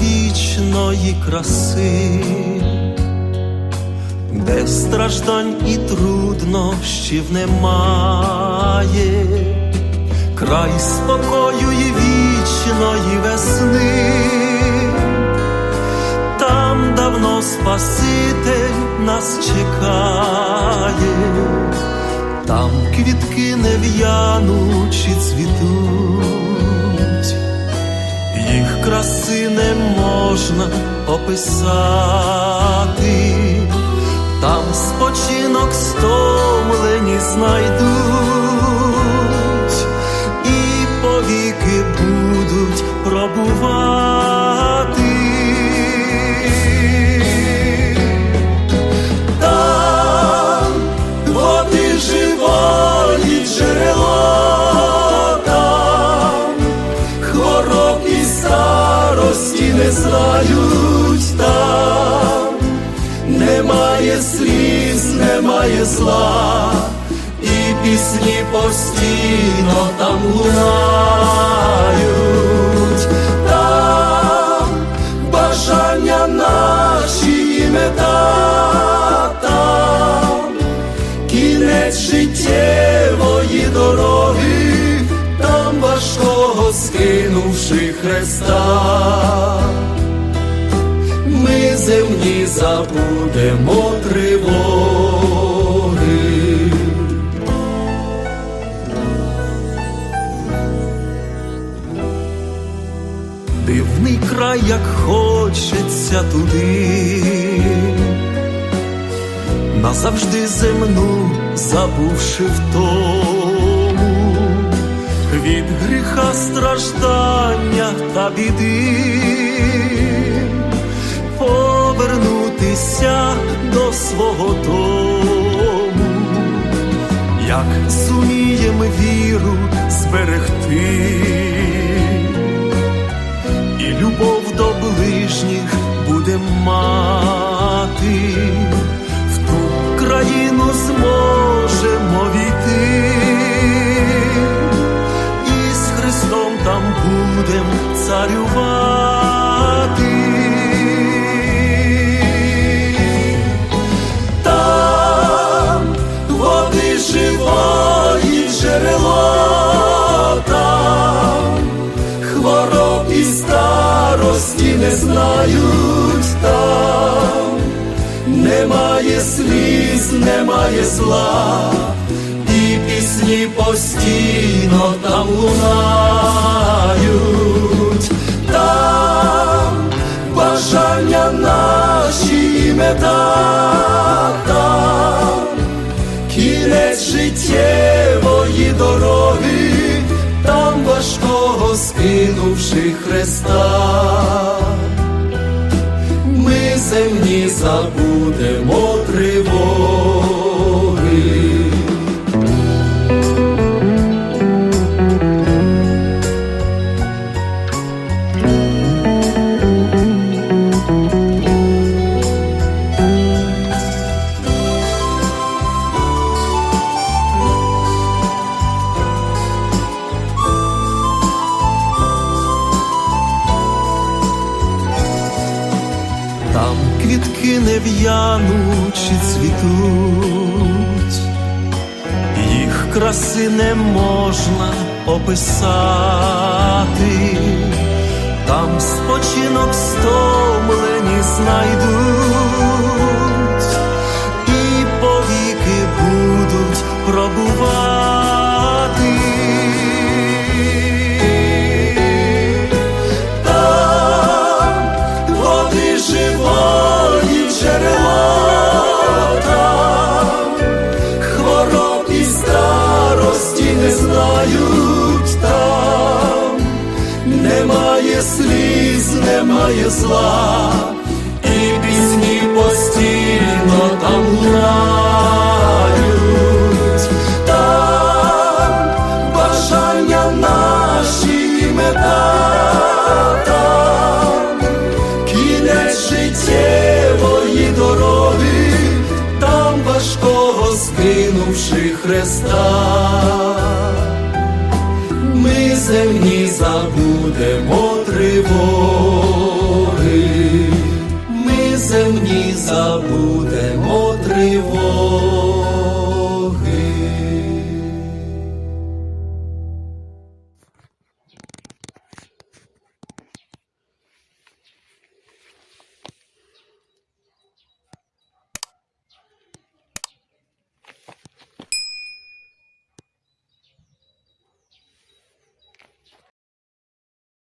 вічної краси, де страждань і труднощів немає, край спокою і вічної весни, там давно Спаситель нас чекає, там квітки не в'янучі цвітуть, їх краси не можна описати, там спочинок стомлені знайдуть, не там, немає сліз, немає зла, і пісні постійно там лунають, там. Бажання наші і мета кінець життєвої дороги, там важкого скинувши Христа, ми земні забудемо тривоги. Дивний край, як хочеться туди, назавжди земну забувши втому, від гріха страждання та біди, свого дому, як зумієм віру зберегти. І любов до ближніх буде мати, в ту країну зможемо війти, не знають там, немає сліз, немає зла, і пісні постійно там лунають, там бажання наші і мета там, кінець життєвої дороги, там важкого скинувши Христа, забудемо квітки не в'янучі цвітуть, їх краси не можна описати, там спочинок стомлені знайдуть, і повіки будуть пробувати. Зла, і пісні постійно там лунають, там бажання наші і мета там, кінець життєвої дороги, там важкого скинувши Христа, земні забудемо тривоги. Земні забудемо тривог.